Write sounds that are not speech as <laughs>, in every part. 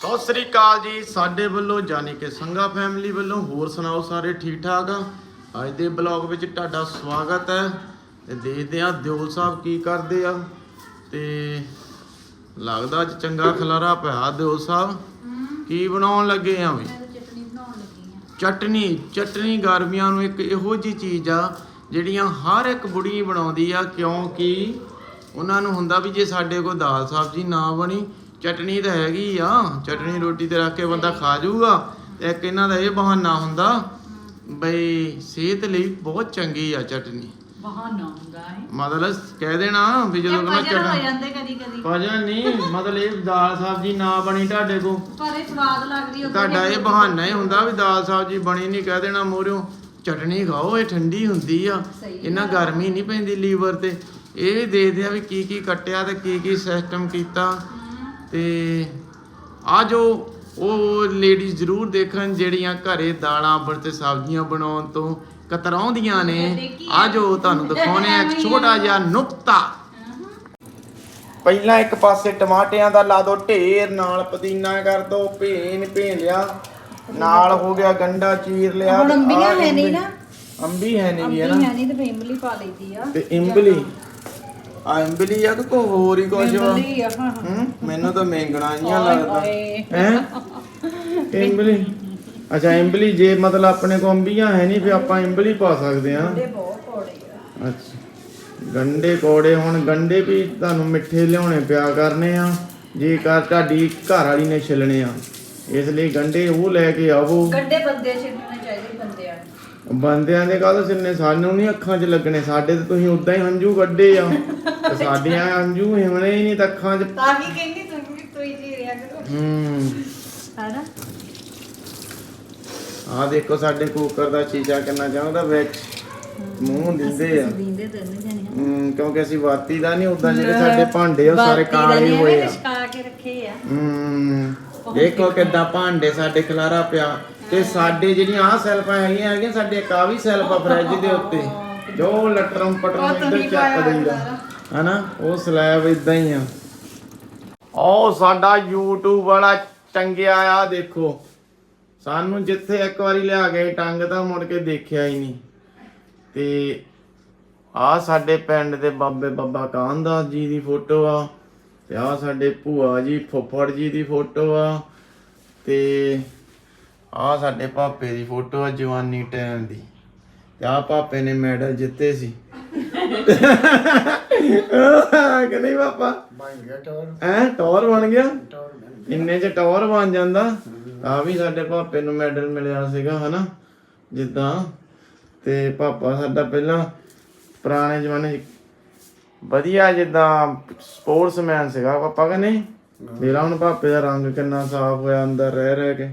ਸਤਿ ਸ੍ਰੀ ਅਕਾਲ ਜੀ। ਸਾਡੇ ਵੱਲੋਂ ਜਾਨੀ ਕਿ ਸੰਗਾ ਫੈਮਿਲੀ ਵੱਲੋਂ ਹੋਰ ਸੁਣਾਓ ਸਾਰੇ ਠੀਕ ਠਾਕ ਆ? ਅੱਜ ਦੇ ਬਲੌਗ ਵਿੱਚ ਤੁਹਾਡਾ ਸਵਾਗਤ ਹੈ ਤੇ ਦੇਖਦੇ ਆ ਦਿਓਲ ਸਾਹਿਬ ਕੀ ਕਰਦੇ ਆ। ਤੇ ਲੱਗਦਾ ਅੱਜ ਚੰਗਾ ਖਲਾਰਾ ਪਿਆ ਦਿਓਲ ਸਾਹਿਬ। ਕੀ ਬਣਾਉਣ ਲੱਗੇ ਆ ਵੀ? ਚਟਨੀ ਚਟਨੀ ਗਰਮੀਆਂ ਨੂੰ ਇੱਕ ਇਹੋ ਜੀ ਚੀਜ਼ ਆ ਜਿਹੜੀਆਂ ਹਰ ਇੱਕ ਬੁੜੀ ਬਣਾਉਂਦੀ ਆ ਕਿਉਂਕਿ ਉਹਨਾਂ ਨੂੰ ਹੁੰਦਾ ਵੀ ਜੇ ਸਾਡੇ ਕੋਲ ਦਾਲ ਸਬਜ਼ੀ ਨਾ ਬਣੀ ਚਟਨੀ ਤਾਂ ਹੈਗੀ ਆ ਚਟਨੀ ਰੋਟੀ ਤੇ ਰੱਖ ਕੇ ਬੰਦਾ ਖਾ ਜਾਊਗਾ। ਇੱਕ ਇਹਨਾਂ ਦਾ ਇਹ ਬਹਾਨਾ ਹੁੰਦਾ ਬਈ ਸਿਹਤ ਲਈ ਬਹੁਤ ਚੰਗੀ ਆ ਚਟਨੀ। ਬਹਾਨਾ ਹੁੰਦਾ ਹੈ ਮਤਲਬ ਕਹਿ ਦੇਣਾ ਵੀ ਜਦੋਂ ਕਹਿੰਦਾ ਹੋ ਜਾਂਦੇ ਕਦੀ ਕਦੀ। ਭਜਨ ਨਹੀਂ ਮਤਲਬ ਇਹ ਦਾਲ ਸਬਜ਼ੀ ਨਾ ਬਣੀ ਤੁਹਾਡੇ ਕੋਲ। ਪਰ ਇਹ ਸਵਾਦ ਲੱਗਦੀ ਉਦੋਂ ਤੁਹਾਡਾ ਇਹ ਬਹਾਨਾ ਹੀ ਹੁੰਦਾ ਵੀ ਦਾਲ ਸਬਜ਼ੀ ਬਣੀ ਨਹੀਂ ਕਹਿ ਦੇਣਾ ਮੋਰਿਓ ਚਟਨੀ ਖਾਓ ਇਹ ਠੰਡੀ ਹੁੰਦੀ ਆ। ਸਹੀ ਇਹਨਾਂ ਗਰਮੀ ਨਹੀਂ ਪੈਂਦੀ ਲੀਵਰ ਤੇ। ਇਹ ਵੀ ਦੇਖਦੇ ਆ ਵੀ ਕੀ ਕੀ ਕੱਟਿਆ ਤੇ ਕੀ ਕੀ ਸਿਸਟਮ ਕੀਤਾ। ਤੇ ਆ ਜੋ ਉਹ ਲੇਡੀਜ਼ ਜ਼ਰੂਰ ਦੇਖਣ ਜਿਹੜੀਆਂ ਘਰੇ ਦਾਲਾਂ ਬਰ ਤੇ ਸਬਜ਼ੀਆਂ ਬਣਾਉਣ ਤੋਂ ਕਤਰਾਉਂਦੀਆਂ ਨੇ। ਆ ਜੋ ਤੁਹਾਨੂੰ ਦਿਖਾਉਣੇ ਆ ਇੱਕ ਛੋਟਾ ਜਿਹਾ ਨੁਕਤਾ। ਪਹਿਲਾਂ ਇੱਕ ਪਾਸੇ ਟਮਾਟਿਆਂ ਦਾ ਲਾ ਦੋ ਢੇਰ ਨਾਲ ਪੁਦੀਨਾ ਕਰ ਦੋ ਭੇਨ ਭੇਨ ਲਿਆ ਨਾਲ ਹੋ ਗਿਆ ਗੰਡਾ ਚੀਰ ਲਿਆ। ਹੁਣ ਅੰਬੀਆਂ ਹੈ ਨੀ ਇੰਬਲੀ- ਨਾ। ਅੰਬੀ ਹੈ ਨਹੀਂ ਗੀ ਹੈ ਅੰਬੀ ਨਾ ਹੈ ਨਹੀਂ ਤੇ ਫੈਮਿਲੀ ਪਾ ਲਈਦੀ ਆ। ਤੇ ਇੰਬਲੀ ਆ ਇੰਬਲੀ ਆ ਕਿ ਕੋ ਹੋਰ ਹੀ ਕੁਝ ਵਾ? ਆ ਹਾਂ ਹਾਂ। ਹੂੰ ਮੈਨੂੰ ਤਾਂ ਮੈਂਗਣਾ ਹਾਏ ਲੱਗਦਾ। ਹੈ? ਇੰਬਲੀ ਅੱਛਾ ਇੰਬਲੀ ਜੇ ਮਤਲਬ ਆਪਣੇ ਕੋ ਅੰਬੀਆਂ ਹੈ ਨਹੀਂ ਫੇ ਆਪਾਂ ਇੰਬਲੀ ਪਾ ਸਕਦੇ ਆ ਇਹ ਬਹੁਤ ਕੋੜੇ ਆ। ਅੱਛਾ। ਗੰਡੇ ਕੋੜੇ ਹੁਣ ਗੰਡੇ ਵੀ ਤੁਹਾਨੂੰ ਮਿੱਠੇ ਲਿਆਉਣੇ ਪਿਆ ਕਰਨੇ ਆ। ਜੇ ਕਰ ਤੁਹਾਡੀ ਘਰ ਵਾਲੀ ਨੇ ਛਿਲਣੇ ਆ। ਇਸ ਲਈ ਗੰਡੇ ਉਹ ਲੈ ਕੇ ਆਵੋ। ਗੱਡੇ ਬੰਦੇ ਛਿੜਨੇ ਚਾਹੀਦੇ ਬੰਦਿਆਂ ਨੂੰ। ਬੰਦਿਆਂ ਦੇ ਕਾਹਦੋਂ ਸਿੰਨੇ ਸਾਨੂੰ ਨਹੀਂ ਅੱਖਾਂ 'ਚ ਲੱਗਣੇ। ਸਾਡੇ ਤੇ ਤੁਸੀਂ ਉਦਾਂ ਹੀ ਹੰਝੂ ਕੱਢੇ ਆ। ਤੇ ਸਾਡੀਆਂ ਹੰਝੂ ਹਿਮਣੇ ਹੀ ਨਹੀਂ ਤਾਂ ਅੱਖਾਂ 'ਚ। ਤਾਂ ਕੀ ਕਹਿੰਦੀ ਤੂੰ ਵੀ ਤੋਈ ਜੀ ਰਿਆ ਕਰੋ। ਹੂੰ। ਹੈਨਾ? ਆ ਦੇਖੋ ਸਾਡੇ ਕੁੱਕਰ ਦਾ ਚੀਚਾ ਕਿੰਨਾ ਚਾਹੁੰਦਾ ਵਿੱਚ ਮੂੰਹ ਦਿੰਦੇ ਆ। ਦਿੰਦੇ ਜਾਣੀ ਹੂੰ ਕਿਉਂਕਿ ਅਸੀਂ ਵਾਤੀ ਦਾ ਨਹੀਂ ਉਦਾਂ ਜਿਹੜੇ ਸਾਡੇ ਭਾਂਡੇ ਆ ਉਹ ਸਾਰੇ ਕਾਲੇ ਹੋਏ ਆ। ਲਿਸ਼ਕਾ ਕੇ ਰੱਖੇ ਆ। ਹੂੰ। ਦੇਖੋ ਕਿੱਦਾਂ ਭਾਂਡੇ ਸਾਡੇ ਖਲਾਰਾ ਪਿਆ। ਤੇ ਸਾਡੇ ਜਿਹੜੀਆਂ ਆਹ ਸੈਲਫਾਂ ਹੈਗੀਆਂ ਹੈਗੀਆਂ ਸਾਡੇ ਇੱਕ ਆ ਵੀ ਸੈਲਫ ਆ ਫ੍ਰਿਜ ਦੇ ਉੱਤੇ। ਜੋ ਲਟਰਮ ਪਟਰਮ ਇੱਧਰ ਚੱਕ ਦਈਦਾ। ਹਨਾ? ਉਹ ਸਲੈਬ ਇਦਾਂ ਹੀ ਆ। ਉਹ ਸਾਡਾ YouTube ਵਾਲਾ ਟੰਗਿਆ ਆ ਦੇਖੋ। ਸਾਨੂੰ ਜਿੱਥੇ ਇੱਕ ਵਾਰੀ ਲਿਆ ਗਏ ਟੰਗ ਤਾਂ ਮੁੜ ਕੇ ਦੇਖਿਆ ਹੀ ਨਹੀਂ। ਤੇ ਆ ਸਾਡੇ ਪਿੰਡ ਦੇ ਬਾਬੇ ਬਾਬਾ ਕਾਹਨਦਾਸ ਜੀ ਦੀ ਫੋਟੋ ਆ ਤੇ ਆ ਸਾਡੇ ਭੂਆ ਜੀ ਫੁੱਫੜ ਜੀ ਦੀ ਫੋਟੋ ਆ ਤੇ ਆ ਸਾਡੇ ਪਾਪੇ ਦੀ ਫੋਟੋ ਆ ਜਵਾਨੀ ਟਾਈਮ ਦੀ। ਤੇ ਆ ਪਾਪੇ ਨੇ ਮੈਡਲ ਜਿੱਤੇ ਸੀ। ਕਿ ਨਹੀਂ ਪਾਪਾ? ਬਣ ਗਿਆ ਟੌਰ। ਐ ਟੌਰ ਬਣ ਗਿਆ? ਟੌਰ ਬਣ ਇੰਨੇ ਚ ਟੌਰ ਬਣ ਜਾਂਦਾ। ਆ ਵੀ ਸਾਡੇ ਪਾਪੇ ਨੂੰ ਮੈਡਲ ਮਿਲਿਆ ਸੀਗਾ ਹਨਾ? ਜਿੱਦਾਂ। ਤੇ ਪਾਪਾ ਸਾਡਾ ਪਹਿਲਾਂ ਪੁਰਾਣੇ ਜ਼ਮਾਨੇ 'ਚ ਵਧੀਆ ਜਿੱਦਾਂ ਸਪੋਰਟਸਮੈਨ ਸੀਗਾ ਪਾਪਾ ਕਿ ਨਹੀਂ? ਮੇਰਾ ਹੁਣ ਪਾਪੇ ਦਾ ਰੰਗ ਕਿੰਨਾ ਸਾਫ਼ ਹੋਇਆ ਅੰਦਰ ਰਹਿ ਰਹਿ ਕੇ।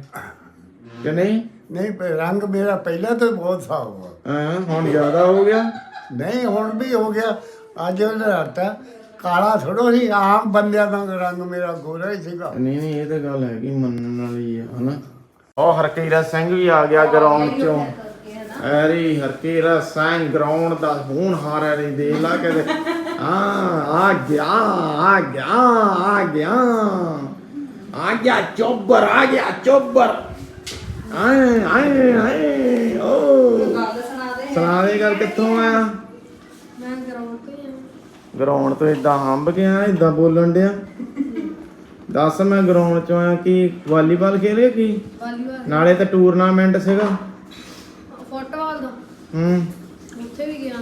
ਕਿ ਨਹੀਂ? ਨਹੀਂ ਪਰ ਰੰਗ ਮੇਰਾ ਪਹਿਲਾਂ ਤੋਂ ਬਹੁਤ ਸਾਫ਼ ਆ ਹਾਂ ਹੁਣ ਜ਼ਿਆਦਾ ਹੋ ਗਿਆ? ਨਹੀਂ ਹੁਣ ਵੀ ਹੋ ਗਿਆ। ਅੱਜ ਉਹਨੇ ਹਟਾ ਕਾਲਾ ਥੋੜੋ ਸੀ ਆਮ ਬੰਦਿਆਂ ਦਾ ਰੰਗ ਮੇਰਾ ਗੋਰਾ ਹੀ ਸੀਗਾ। ਨਹੀਂ ਨਹੀਂ ਇਹ ਤਾਂ ਗੱਲ ਹੈਗੀ ਮੰਨਣ ਵਾਲੀ ਆ ਹਨਾ? ਉਹ ਹਰਕੀਰਾ ਸਿੰਘ ਵੀ ਆ ਗਿਆ ਗਰਾਊਂਡ ਚੋਂ। ਐਰੀ ਹਰਕੀਰਾ ਸਿੰਘ ਗਰਾਊਂਡ ਦਾ ਹੁਣ ਹਾਰ ਐਰੀ ਦੇ ਲਾ ਕੇ ਆ ਆ ਗਿਆ ਆ ਗਿਆ ਆ ਗਿਆ। ਆ ਗਿਆ ਚੋਬਰ ਆ ਗਿਆ ਚੋਬਰ। ਆਏ ਆਏ ਆਏ ਓ। ਸੁਣਾ ਦੇ ਗੱਲ ਕਿੱਥੋਂ ਆਇਆ ਮੈਂ ਗਰਾਊਂਡ ਤੋਂ ਹੀ ਗਰਾਊਂਡ ਤੋਂ ਇਦਾਂ ਹੰਬ ਗਿਆ ਇਦਾਂ ਬੋਲਣ ਡਿਆ? ਦੱਸ ਮੈਂ ਗਰਾਊਂਡ ਚੋਂ ਆਇਆ ਕੀ ਵਾਲੀਬਾਲ ਖੇਲੇ ਕੀ? ਵਾਲੀਬਾਲ। ਨਾਲੇ ਤਾਂ ਟੂਰਨਾਮੈਂਟ ਸੀਗਾ। ਫੁੱਟਬਾਲ ਦਾ। ਹੂੰ। ਉੱਥੇ ਵੀ ਗਿਆ।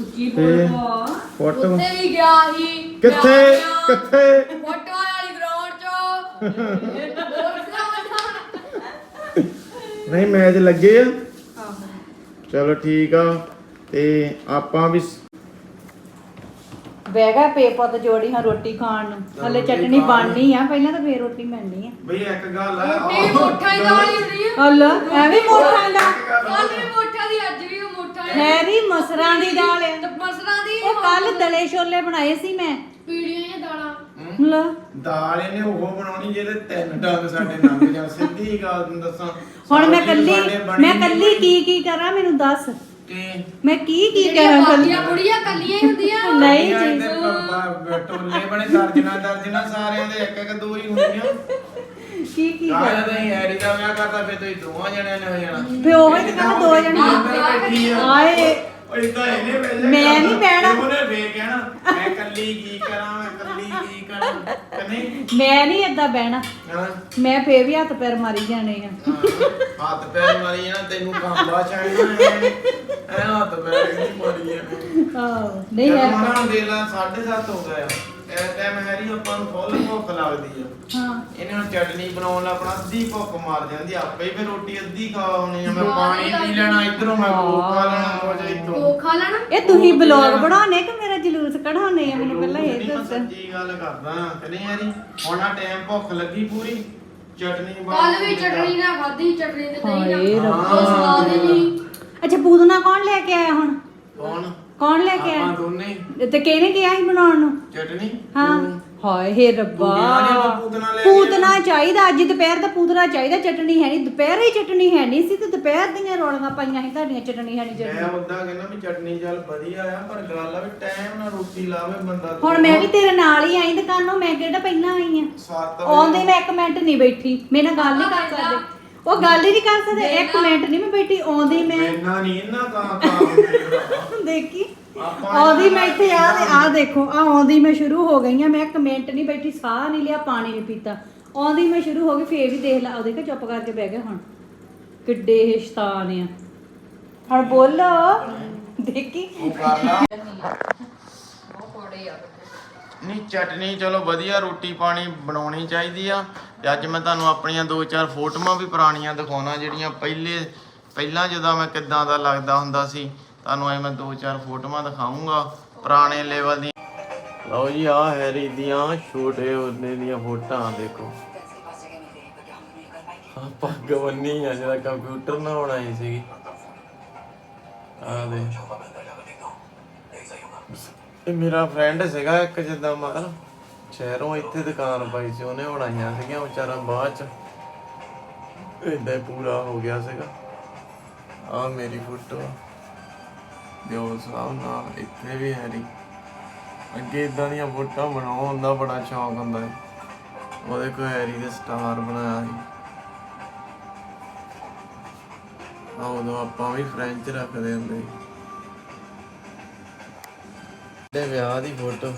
ਉੱਚੀ ਤੇ ਬੋਲ ਫੁੱਟ ਉੱਥੇ ਵੀ ਗਿਆ ਸੀ। ਕਿੱਥੇ? ਕਿੱਥੇ? ਫੁੱਟਬਾਲ ਵਾਲੀ ਗਰਾਊਂਡ 'ਚ। <laughs> ਨਹੀਂ ਮੈਚ ਲੱਗੇ ਆ। ਚਲੋ ਠੀਕ ਆ ਤੇ ਆਪਾਂ ਵੀ ਬੈਗਾ ਪੇਪਰ ਤੇ ਜੋੜੀ ਹਾਂ ਰੋਟੀ ਖਾਣ ਨੂੰ। ਹਲੇ ਚਟਨੀ ਬਣਨੀ ਆ ਪਹਿਲਾਂ ਤਾਂ ਫੇਰ ਰੋਟੀ ਮਿਲਣੀ ਆ। ਬਈ ਇੱਕ ਗੱਲ ਆ। ਇਹ ਮੋਠਾ ਹੀ ਦਾਲ ਹੀ ਹੁੰਦੀ ਹੈ ਹਲ ਐਵੇਂ ਮੋਠਾ ਦਾ। ਕੱਲ ਵੀ ਮੋਠਾ ਦੀ ਅੱਜ ਵੀ ਉਹ ਮੋਠਾ ਹੈ ਹੈਰੀ ਮਸਰਾਂ ਦੀ ਦਾਲ। ਤੇ ਆ ਮਸਰਾਂ ਦੀ ਉਹ ਕੱਲ ਦਲੇ ਛੋਲੇ ਬਣਾਏ ਸੀ ਮੈਂ। ਪੀੜੀਆਂ ਜਾਂ ਦਾਲਾਂ ਲੈ। ਦਾਲ ਇਹਨੇ ਉਹ ਬਣਾਉਣੀ ਜਿਹਦੇ ਤਿੰਨ ਡੰਗ ਸਾਡੇ ਲੰਘ ਜਾਣ ਸਿੱਧੀ ਗੱਲ ਤੁਹਾਨੂੰ ਦੱਸਾਂ। ਹੁਣ ਮੈਂ ਸਬਜ਼ੀ ਕੱਲੀ ਸਾਡੇ ਬਣੀ ਮੈਂ ਕੱਲੀ ਕੀ ਕੀ ਕਰਾਂ ਮੈਨੂੰ ਦੱਸ। ਕਿ? ਮੈਂ ਕੀ ਕੀ ਕਰਾਂ ਕੱਲੀ? ਬਾਕੀਆਂ ਬੁੜੀਆਂ ਕੱਲੀਆਂ ਹੀ ਹੁੰਦੀਆਂ। ਨਹੀਂ ਜੀ। ਜੀ ਟੋਲੇ ਬਣੇ ਦਰਜਨਾ ਦਰਜਨਾ ਸਾਰਿਆਂ ਦੇ ਇੱਕ ਇੱਕ ਦੋ ਹੀ ਹੁੰਦੀਆਂ। ਕੀ ਕੀ ਕਾਹਦਾ ਤਾਂ ਹੈਰੀ ਦਾ ਵਿਆਹ ਕਰਦਾ ਫਿਰ ਤੁਸੀਂ ਦੋਵਾਂ ਜਣਿਆਂ ਨੇ ਹੋ ਜਾਣਾ। ਫੇ ਉਹ ਹੀ ਤਾਂ ਕਹਿੰਦਾ ਦੋ ਜਣੇ। ਆਏ। ਉਹ ਇਦਾਂ ਇਹਨੇ ਵੇਲੇ ਮੈਂ ਨੀ ਬਹਿਣਾ। ਉਹਨੇ ਫੇਰ ਕਹਿਣਾ ਮੈਂ ਕੱਲੀ ਕੀ ਕਰਾਂ ਮੈਂ ਕੱਲੀ ਕੀ ਕਰਾਂ ਕਿ ਨਹੀਂ? ਮੈਂ ਨਹੀਂ ਏਦਾਂ ਬਹਿਣਾ। ਹਾਂ। ਮੈਂ ਫੇਰ ਵੀ ਹੱਥ ਪੈਰ ਮਾਰੀ ਜਾਣੇ ਆ। ਹੱਥ ਪੈਰ ਮਾਰੀ ਜਾਣਾ ਤੈਨੂੰ ਕਾਂਬਾ ਚਾਹੀਦਾ ਐ ਹੱਥ ਪੈਰ ਨਹੀਂ ਮਾਰੀ ਜਾਣਾ। ਆਹੋ ਨਹੀਂ ਹੈ। ਮਨਾ ਦੇ ਲਾ 7:30 ਹੋ ਗਿਆ। ਇਸ ਟਾਈਮ ਹੈਰੀ ਆਪਾਂ ਨੂੰ ਫੁੱਲ ਭੁੱਖ ਲੱਗਦੀ ਆ। ਹਾਂ। ਇਹਨੇ ਹੁਣ ਚਟਨੀ ਬਣਾਉਣ ਲਾ ਆਪਣਾ ਅੱਧੀ ਭੁੱਖ ਮਾਰ ਜਾਂਦੀ ਆ, ਆਪੇ ਹੀ ਫਿਰ ਰੋਟੀ ਅੱਧੀ ਖਾ ਆਉਣੀ ਆ। ਮੈਂ ਪਾਣੀ ਪੀ ਲੈਣਾ ਇਧਰੋਂ ਮੈਂ ਕੋਕ ਖਾ ਲੈਣਾ ਕੁਝ ਇਧਰੋਂ ਉਹ ਖਾ ਲੈਣਾ? ਇਹ ਤੁਸੀਂ ਬਲੌਗ ਬਣਾਉਣੇ ਕਿ ਮੇਰਾ ਜਲੂਸ ਕਢਾਉਣੇ ਆ? ਮੈਨੂੰ ਪਹਿਲਾਂ ਇਹ ਦੱਸ। ਸੱਚੀ ਗੱਲ ਕਰਦਾ। ਕਿ ਨਹੀਂ ਯਾਰੀ ਹੁਣ ਆ ਟਾਈਮ ਭੁੱਖ ਲੱਗੀ ਪੂਰੀ। ਚਟਨੀ ਬਣ ਕੱਲ ਵੀ ਚਟਣੀ ਨਾ ਖਾਧੀ ਚਟਣੀ ਤੇ ਦਹੀਂ ਹਾਏ ਨਾ। ਰੱਬਾ। ਉਹ ਸਵਾਦ ਹੀ ਨਹੀਂ। ਅੱਛਾ ਪੂਦਨਾ ਕੌਣ ਲੈ ਕੇ ਆਇਆ ਹੁਣ? ਕੌਣ? ਕੌਣ ਲੈ ਕੇ ਆਪਾਂ ਆਇਆ? ਦੋਨੇ। ਤੇ ਕਿਹਨੇ ਕਿਹਾ ਸੀ ਬਣਾਉਣ ਨੂੰ? ਚਟਨੀ? ਹਾਂ। ਹਾਏ ਹੇ ਰੱਬਾ। ਨੀ ਆਪਾਂ ਪੂਤਨਾ ਲੈ ਕੇ ਪੂਤਨਾ ਚਾਹੀਦਾ ਅੱਜ ਦੁਪਹਿਰ ਦਾ ਪੂਤਨਾ ਚਾਹੀਦਾ ਚਟਣੀ ਹੈ ਨਹੀਂ ਦੁਪਹਿਰੇ ਹੀ ਚਟਣੀ ਹੈ ਨਹੀਂ ਸੀ ਤੇ ਦੁਪਹਿਰ ਦੀਆਂ ਰੋਲੀਆਂ ਪਾਈਆਂ ਸੀ ਤੁਹਾਡੀਆਂ ਚਟਣੀ ਹੈ ਨਹੀਂ ਮੈਂ ਚਟਣੀ ਉਦਾਂ ਕਹਿੰਦਾ ਵੀ ਚਟਨੀ ਚੱਲ ਵਧੀਆ ਆ ਪਰ ਗੱਲ ਆ ਵੀ ਟਾਈਮ ਨਾਲ ਰੋਟੀ ਲਾਵੇ ਬੰਦਾ ਹੁਣ ਮੈਂ ਵੀ ਤੇਰੇ ਨਾਲ ਹੀ ਆਈ ਦੁਕਾਨੋਂ ਮੈਂ ਕਿਹੜਾ ਪਹਿਲਾਂ ਆਈ ਆ? ਸੱਤ ਆਉਂਦੇ ਮੈਂ ਇੱਕ ਮਿੰਟ ਨਹੀਂ ਬੈਠੀ ਮੇਰੇ ਨਾਲ ਗੱਲ ਨਹੀਂ ਕਰ ਸਕਦੇ। ਉਹ ਗੱਲ ਹੀ ਨਹੀਂ ਕਰ ਸਕਦੇ। ਇੱਕ ਮਿੰਟ ਨਹੀਂ ਮੈਂ ਬੈਠੀ ਆਉਂਦੀ ਮੈਂ ਮੈਨਾਂ ਨਹੀਂ ਇਹਨਾਂ ਭਰਾ। ਦੇਖੀ। ਆਪਾਂ ਆਉਂਦੀ ਮੈਂ ਇੱਥੇ ਆ ਤੇ ਆ ਦੇਖੋ ਆ ਆਉਂਦੀ ਮੈਂ ਸ਼ੁਰੂ ਹੋ ਗਈ ਆ ਮੈਂ ਇੱਕ ਮਿੰਟ ਨਹੀਂ ਬੈਠੀ ਸਾਹ ਨਹੀਂ ਲਿਆ ਪਾਣੀ ਨਹੀਂ ਪੀਤਾ। ਆਉਂਦੀ ਮੈਂ ਸ਼ੁਰੂ ਹੋ ਗਈ ਫੇਰ ਵੀ ਦੇਖ ਲਾ। ਉਹ ਦੇਖੋ ਚੁੱਪ ਕਰਕੇ ਬਹਿ ਗਿਆ ਹੁਣ। ਕਿੱਡੇ ਇਹ ਸ਼ੈਤਾਨ ਆ। ਹੁਣ ਬੋਲੋ। ਦੇਖੀ। ਉਹ ਕਰ ਲਾ। ਨਹੀਂ, ਚਟਨੀ ਚਲੋ ਵਧੀਆ, ਰੋਟੀ ਪਾਣੀ ਬਣਾਉਣੀ ਚਾਹੀਦੀ ਆ। ਤੇ ਅੱਜ ਮੈਂ ਤੁਹਾਨੂੰ ਆਪਣੀਆਂ ਦੋ ਚਾਰ ਫੋਟੋਆਂ ਵੀ ਪੁਰਾਣੀਆਂ ਦਿਖਾਉਣਾ, ਜਿਹੜੀਆਂ ਪਹਿਲੇ, ਪਹਿਲਾਂ ਜਦੋਂ ਮੈਂ ਕਿੱਦਾਂ ਦਾ ਲੱਗਦਾ ਹੁੰਦਾ ਸੀ, ਤੁਹਾਨੂੰ ਅੱਜ ਮੈਂ ਦੋ ਚਾਰ ਫੋਟੋਆਂ ਦਿਖਾਉਂਗਾ ਪੁਰਾਣੇ ਲੈਵਲ ਦੀ ਲਓ ਜੀ ਆ ਹੈਰੀ ਦੀਆਂ ਛੋਟੇ ਹੁੰਦੇ ਦੀਆਂ ਫੋਟਾਂ ਦੇਖੋ। ਆ ਪੱਗ ਬੰਨੀ ਆ ਜਿਹੜਾ ਕੰਪਿਊਟਰ ਨਾਲ ਬਣਾਈ ਸੀਗੀ। ਆ ਦੇ ਇਹ ਮੇਰਾ ਫਰੈਂਡ ਸੀਗਾ ਇੱਕ ਜਿੱਦਾਂ ਮਤਲਬ ਸ਼ਹਿਰੋਂ ਇੱਥੇ ਦੁਕਾਨ ਪਾਈ ਸੀ, ਉਹਨੇ ਬਣਾਈਆਂ ਸੀਗੀਆਂ ਵਿਚਾਰਾ ਬਾਅਦ ਚ। ਇਦਾਂ ਪੂਰਾ ਹੋ ਗਿਆ ਸੀਗਾ। ਆ ਮੇਰੀ ਫੋਟੋ। ਦਿਓ ਸਾਹਿਬ ਨਾਲ ਇੱਥੇ ਵੀ ਹੈਰੀ ਅੱਗੇ ਇਦਾਂ ਦੀਆਂ ਫੋਟੋਆਂ ਬਣਾਉਣ ਦਾ ਬੜਾ ਸ਼ੌਂਕ ਹੁੰਦਾ ਹੈ ਉਹਦੇ ਕੋ ਹੈਰੀ ਦੇ ਸਟਾਰ ਬਣਾਇਆ ਸੀ। ਆ ਉਦੋਂ ਆਪਾਂ ਵੀ ਫ੍ਰੈਂਚ ਰੱਖਦੇ ਹੁੰਦੇ ਸੀ। ਦੇ ਵਿਆਹ ਦੀ ਫੋਟੋ।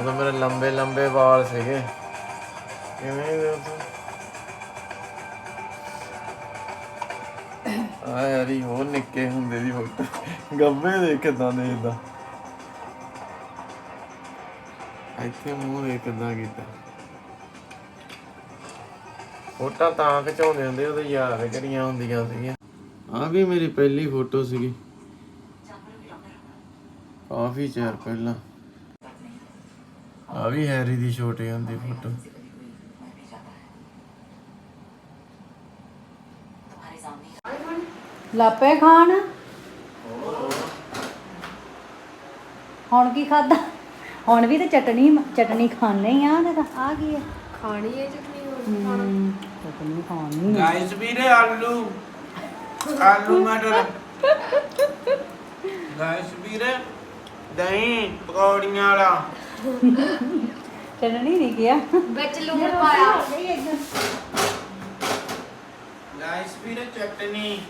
ਉਦੋਂ ਮੇਰੇ ਲੰਬੇ ਲੰਬੇ ਵਾਲ ਸੀਗੇ। ਕਿਵੇਂ ਦੇ ਉਦੋਂ? ਆ ਯਾਰੀ ਹੋਰ ਨਿੱਕੇ ਹੁੰਦੇ ਦੀ ਫੋਟੋ। ਗੱਬੇ ਦੇ ਕਿਦਾਂ ਦੇਖਦਾ। ਇੱਥੇ ਮੂੰਹ ਦੇ ਕਿਦਾਂ ਕੀਤਾ। ਫੋਟਾ ਤਾਂ ਖਿਚਾਉਂਦੇ ਹੁੰਦੇ, ਉਹਦੇ ਯਾਰ ਕਰੀਆਂ ਹੁੰਦੀਆਂ ਸੀਗੀਆਂ। ਆ ਵੀ ਮੇਰੀ ਪਹਿਲੀ ਫੋਟੋ ਸੀਗੀ। ਕਾਫੀ ਚਿਰ ਪਹਿਲਾਂ। ਆ ਵੀ ਹੈਰੀ ਦੀ ਛੋਟੇ ਹੁੰਦੀ ਫੋਟੋ। ਲਾਪੇ ਖਾਣ? ਹੁਣ ਕੀ ਖਾਦਾ ਹੁਣ ਵੀ ਤੇ ਚਟਣੀ ਚਟਣੀ ਖਾਣੇ ਆ ਤੇ ਆ ਕੀ ਹੈ ਖਾਣੀ ਹੈ ਚਟਨੀ ਹੋਰ ਚਟਣੀ ਖਾਣੀ। ਗਾਇਸ ਵੀਰੇ ਆਲੂ। ਆਲੂ ਮਟਰ। ਗਾਇਸ ਵੀਰੇ। ਦਹੀਂ ਪਕੌੜੀਆਂ ਵਾਲਾ। ਚਟਣੀ ਨਹੀਂ ਗਿਆ। ਵਿੱਚ ਲੂਣ ਪਾਇਆ। ਗਾਇਸ ਵੀਰੇ ਚਟਨੀ।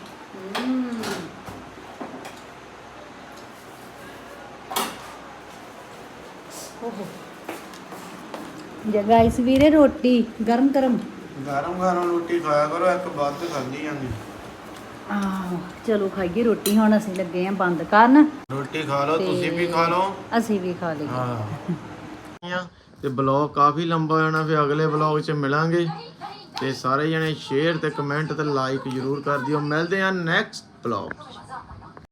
ਜਗਾ ਇਸ ਵੀਰੇ ਰੋਟੀ ਗਰਮ ਗਰਮ ਗਰਮ ਗਰਮ ਰੋਟੀ ਖਾਇਆ ਕਰੋ ਇੱਕ ਵੱਧ ਖਾਂਦੀ ਜਾਂਦੀ। ਆਹ ਚਲੋ ਖਾਈਏ ਰੋਟੀ ਹੁਣ ਅਸੀਂ ਲੱਗੇ ਆ ਬੰਦ ਕਰਨ। ਰੋਟੀ ਖਾ ਲਓ ਤੁਸੀਂ ਵੀ ਖਾ ਲਓ। ਅਸੀਂ ਵੀ ਖਾ ਲਈ ਹਾਂ। ਤੇ ਬਲੌਗ ਕਾਫੀ ਲੰਬਾ ਹੋ ਜਾਣਾ ਫਿਰ ਅਗਲੇ ਬਲੌਗ 'ਚ ਮਿਲਾਂਗੇ। ਤੇ ਸਾਰੇ ਜਣੇ ਸ਼ੇਅਰ ਤੇ ਕਮੈਂਟ ਤੇ ਲਾਈਕ ਜਰੂਰ ਕਰ ਦਿਓ। ਮਿਲਦੇ ਆ ਨੈਕਸਟ ਬਲੌਗ